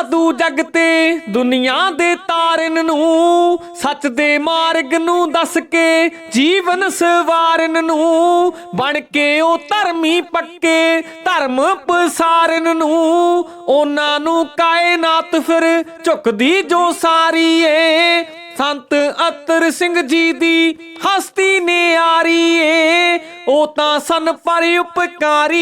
ਸਾਧੂ ਜਗ ਤੇ ਦੁਨੀਆ ਦੇ ਤਾਰਨ ਨੂੰ, ਸੱਚ ਦੇ ਮਾਰਗ ਨੂੰ ਦੱਸ ਕੇ, ਜੀਵਨ ਸਵਾਰਨ ਨੂੰ, ਬਣ ਕੇ ਉਹ ਧਰਮੀ ਪੱਕੇ, ਧਰਮ ਪਸਾਰਨ ਨੂੰ, ਉਹਨਾਂ ਨੂੰ ਕਾਇਨਾਤ ਫਿਰ ਝੁਕਦੀ ਜੋ ਸਾਰੀ ਏ। ਸੰਤ ਅਤਰ ਸਿੰਘ ਜੀ ਦੀ ਹਸਤੀ ਨੇ ਨਿਆਰੀ ਏ, ਉਹ ਤਾਂ ਸਨ ਪਰ ਉਪਕਾਰੀ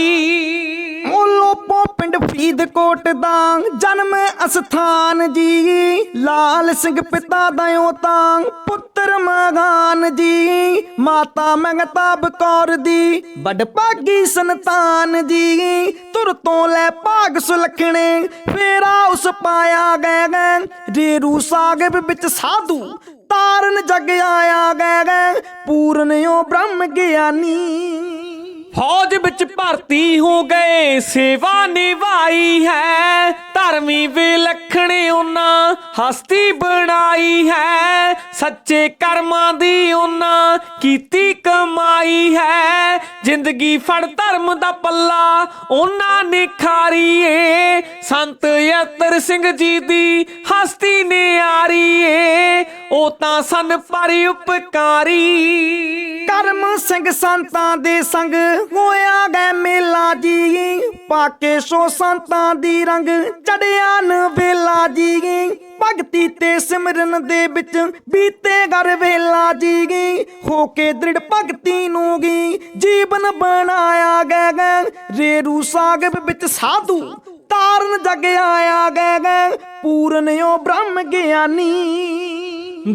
ਫਰੀਦਕੋਟ ਦਾ ਜਨਮ ਅਸਥਾਨ ਜੀ। ਲਾਲ ਸਿੰਘ ਪਿਤਾ ਦਾ ਓ ਤਾਂ ਪੁੱਤਰ ਮਗਾਨ ਜੀ। ਮਾਤਾ ਮਹਿਤਾਬ ਕੌਰ ਦੀ ਵੱਡ ਭਾਗੀ ਸੰਤਾਨ ਜੀ। ਤੁਰ ਤੋਂ ਲੈ ਭਾਗ ਸੁਲਖਣੇ, ਫੇਰਾ ਉਸ ਪਾਇਆ ਗਏ ਗਏ। ਰੇਰੂ ਸਾਹਿਬ ਵਿੱਚ ਸਾਧੂ ਤਾਰਨ ਜਗ ਆਇਆ ਗਏ ਗਏ। ਪੂਰਨ ਓ ਬ੍ਰਹਮ ਗਿਆਨੀ। ਵਿੱਚ ਭਰਤੀ ਹੋ ਗਏ, ਸੇਵਾ ਨਿਭਾਈ ਹੈ। ਧਰਮੀ ਵਿਲੱਖਣ ਉਹਨਾਂ ਹਸਤੀ ਬਣਾਈ ਹੈ। ਸੱਚੇ ਕਰਮਾਂ ਦੀ ਉਹਨਾਂ ਕੀਤੀ ਕਮਾਈ ਹੈ। ਜ਼ਿੰਦਗੀ ਫੜ ਧਰਮ ਦਾ ਪੱਲਾ ਉਹਨਾਂ ਨੇ ਖਾਰੀ ਏ ਸੰਤ ਯਤਰ ਸਿੰਘ ਜੀ ਦੀ ਹਸਤੀ ਨਿਆਰੀ ਏ ਉਹ ਤਾਂ ਸਨ ਪਰ ਉਪਕਾਰੀ ਕਰਮ ਸਿੰਘ ਸੰਤਾਂ ਦੇ ਸੰਗ ਹੋਇਆ ਗਏ ਮੇਲਾ ਜੀ। ਪਾਕੇ ਸੋ ਸੰਤਾਂ ਦੀ ਰੰਗ ਚੜਿਆ ਨਵੇਲਾ ਜੀ। ਭਗਤੀ ਤੇ ਸਿਮਰਨ ਦੇ ਵਿੱਚ ਬੀਤੇ ਗਰ ਵੇਲਾ ਜੀ। ਹੋ ਕੇ ਦ੍ਰਿੜ ਭਗਤੀ ਨੂੰ ਗੀ ਜੀਵਨ ਬਣਾਇਆ ਗਿਆ ਗਾ। ਰੇਰੂ ਸਾਹਿਬ ਵਿੱਚ ਸਾਧੂ ਤਾਰਨ ਜਗ ਆਇਆ ਗਿਆ ਪੂਰਨ ਓ ਬ੍ਰਹਮ ਗਿਆਨੀ।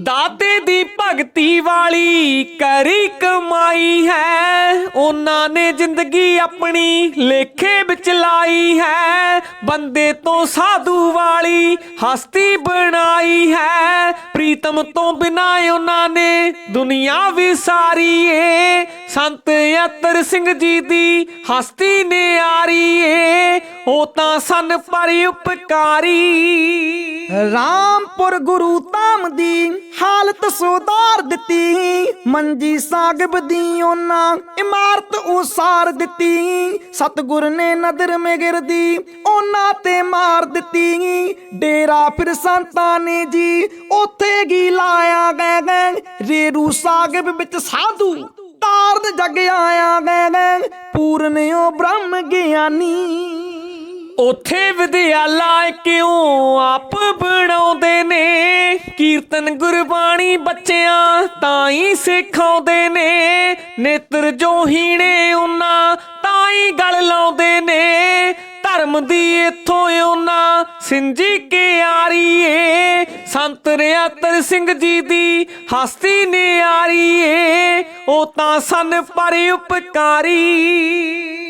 ਦਾਤੇ ਦੀ ਭਗਤੀ ਵਾਲੀ ਕਰੀ ਕਮਾਈ ਹੈ। ਉਹਨਾਂ ਨੇ ਜ਼ਿੰਦਗੀ ਆਪਣੀ ਲੇਖੇ ਵਿੱਚ ਲਾਈ ਹੈ। ਬੰਦੇ ਤੋਂ ਸਾਧੂ ਵਾਲੀ ਹਸਤੀ ਬਣਾਈ ਹੈ। ਪ੍ਰੀਤਮ ਤੋਂ ਬਿਨਾ ਉਹਨਾਂ ਨੇ ਦੁਨੀਆ ਵਿਸਾਰੀ ਏ ਸੰਤ ਯਤਰ ਸਿੰਘ ਜੀ ਦੀ ਹਸਤੀ ਨਿਆਰੀ ਏ ਉਹ ਤਾਂ ਸਨ ਪਰ ਉਪਕਾਰੀ। ਰਾਮਪੁਰ ਗੁਰੂ ਧਾਮ ਦੀ ਹਾਲਤ ਸੁਧਾਰ ਦਿੱਤੀ। ਮੰਜੀ ਸਾਗਬ ਦੀ ਉਹਨਾਂ ਇਮਾਰਤ ਉਸਾਰ ਦਿੱਤੀ। ਸਤਗੁਰ ਨੇ ਨਦਰ ਮਿਗਰ ਦੀ ਉਹਨਾਂ ਤੇ ਮਾਰ ਦਿੱਤੀ। ਡੇਰਾ ਫਿਰ ਸੰਤਾਂ ਨੇ ਜੀ, ਉੱਥੇ ਗੀ ਲਾਇਆ ਗਏ ਗਏ ਰੇਰੂ ਸਾਗਬ ਵਿੱਚ ਸਾਧੂ ਤਾਰਨ ਜਗ ਆਇਆ ਗਏ ਗਏ ਪੂਰਨ ਬ੍ਰਹਮ ਗਿਆਨੀ। ਉਥੇ ਵਿਦਿਆਲਾ ਕਿਉਂ ਆਪ ਬਣਾਉਂਦੇ ਨੇ? ਕੀਰਤਨ ਗੁਰਬਾਣੀ ਬੱਚਿਆਂ ਤਾਂ ਹੀ ਸਿਖਾਉਂਦੇ ਨੇ। ਨੇਤਰ ਜੋ ਹੀਣੇ ਉਹਨਾਂ ਤਾਂ ਹੀ ਗਲ ਲਾਉਂਦੇ ਨੇ। ਧਰਮ ਦੀ ਇਥੋਂ ਉਹਨਾਂ ਸਿੰਜੀ ਕੇ ਆਰੀ ਏ ਸੰਤ ਰਿਆਤਰ ਸਿੰਘ ਜੀ ਦੀ ਹਸਤੀ ਨਿਆਰੀ ਏ ਤਾਂ ਸਨ ਪਰ ਉਪਕਾਰੀ।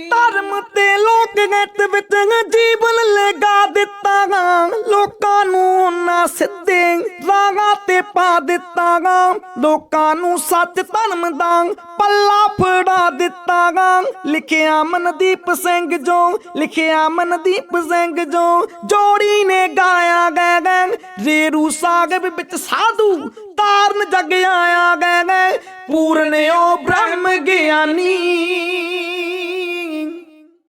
ਧਰਮ ਤੇ ਲੋਕ ਗੀਤ ਵਿੱਚ ਜੀਵਨ ਲਗਾ ਦਿੱਤਾ ਗਾ। ਲੋਕਾਂ ਨੂੰ ਉਹਨਾਂ ਸਿੱਧੇ ਰਾਹਾਂ ਤੇ ਪਾ ਦਿੱਤਾ ਗਾ। ਲੋਕਾਂ ਨੂੰ ਸੱਚ ਧਰਮ ਦਾ ਪੱਲਾ ਫੜਾ ਦਿੱਤਾ ਗਾ। ਲਿਖਿਆ ਮਨਦੀਪ ਸਿੰਘ ਜੋ, ਲਿਖਿਆ ਮਨਦੀਪ ਸਿੰਘ ਜੋ, ਜੋੜੀ ਨੇ ਗਾਇਆ ਗਾ ਗਾ ਰੇਰੂ ਸਾਗਬ ਵਿੱਚ ਸਾਧੂ ਤਾਰਨ ਜਗ ਆਇਆ ਪੂਰਨਿਓ ਬ੍ਰਹਮ ਗਿਆਨੀ।